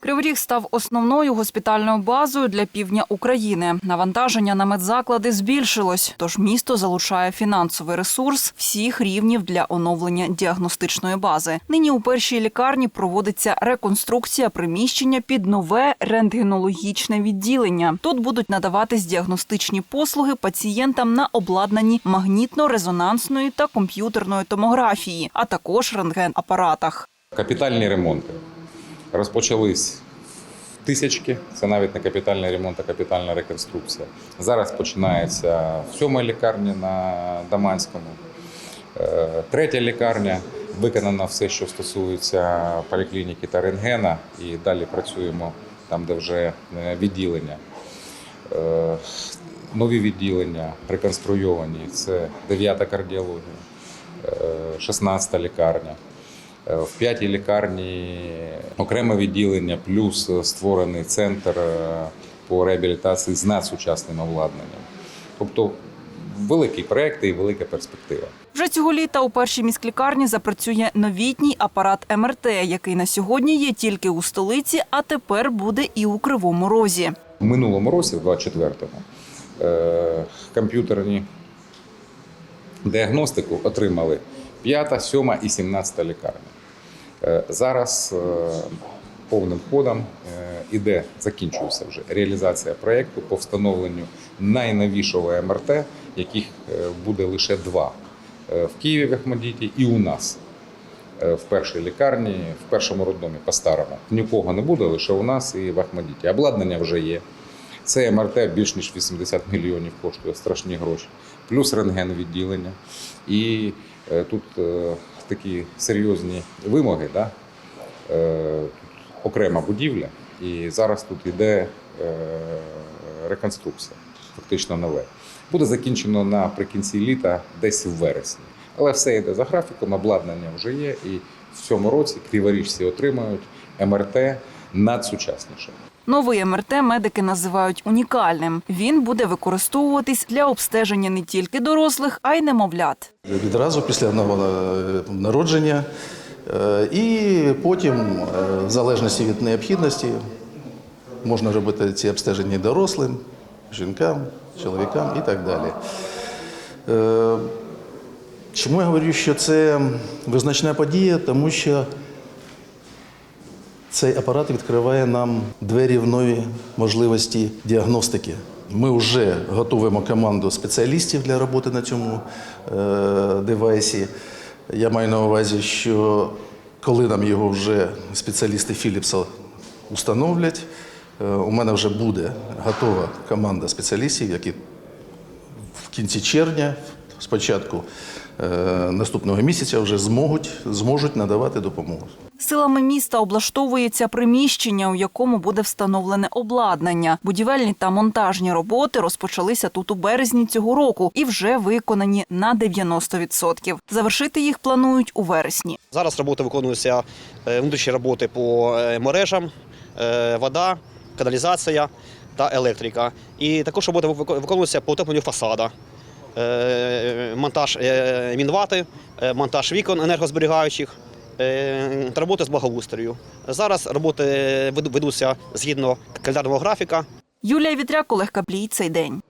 Кривий Ріг став основною госпітальною базою для півдня України. Навантаження на медзаклади збільшилось, тож місто залучає фінансовий ресурс всіх рівнів для оновлення діагностичної бази. Нині у першій лікарні проводиться реконструкція приміщення під нове рентгенологічне відділення. Тут будуть надаватись діагностичні послуги пацієнтам на обладнанні магнітно-резонансної та комп'ютерної томографії, а також рентген-апаратах. Капітальні ремонти розпочались тисячки. Це навіть не капітальний ремонт, а капітальна реконструкція. Зараз починається в сьомій лікарні на Даманському. Е, Третя лікарня виконано все, що стосується поліклініки та рентгена, і далі працюємо там, де вже е, відділення. Е, Нові відділення реконструйовані. Це 9 кардіологія, 16 лікарня. Е, В п'ятій лікарні окреме відділення, плюс створений центр е, по реабілітації з надсучасним обладнанням. Тобто великі проекти і велика перспектива. Вже цього літа у першій міськлікарні запрацює новітній апарат МРТ, який на сьогодні є тільки у столиці, а тепер буде і у Кривому Розі. В минулому році, в 24-му, е, комп'ютерні діагностику отримали 5, 7 і 17 лікарня. Е, Зараз е, повним ходом е, іде, закінчується вже реалізація проєкту по встановленню найновішого МРТ, яких буде лише два в Києві в Ахмадіті і у нас в першій лікарні, в першому роддомі по-старому. Нікого не буде, лише у нас і в Ахмадіті. Обладнання вже є. Це МРТ більш ніж 80 мільйонів коштує страшні гроші, плюс рентген відділення. І тут такі серйозні вимоги. Да? Е, тут окрема будівля, і зараз тут йде е, реконструкція, фактично нове. Буде закінчено наприкінці літа, десь в вересні. Але все йде за графіком, обладнання вже є, і в цьому році криворіжці отримають МРТ надсучасніше. Новий МРТ медики називають унікальним. Він буде використовуватись для обстеження не тільки дорослих, а й немовлят. відразу після нового е, народження. Е, І потім, е, в залежності від необхідності, можна робити ці обстеження дорослим, жінкам, чоловікам і так далі. Чому я говорю, що це визначна подія? Тому що цей апарат відкриває нам двері в нові можливості діагностики. Ми вже готуємо команду спеціалістів для роботи на цьому е, девайсі. Я маю на увазі, що коли нам його вже спеціалісти Philips установлять, е, у мене вже буде готова команда спеціалістів, які в кінці червня, спочатку е, наступного місяця, вже зможуть, зможуть надавати допомогу. Силами міста облаштовується приміщення, у якому буде встановлене обладнання. Будівельні та монтажні роботи розпочалися тут у березні цього року і вже виконані на 90%. Завершити їх планують у вересні. Зараз роботи виконуються е, внутрішні роботи по е, мережам, е, вода, каналізація та електрика. І також роботи вик- виконуються по утепленню фасада, монтаж мінвати, монтаж вікон енергозберігаючих роботи з благоустрою. Зараз роботи веду- ведуться згідно календарного графіка. Юлія Вітряк, Олег Каплій. Цей день.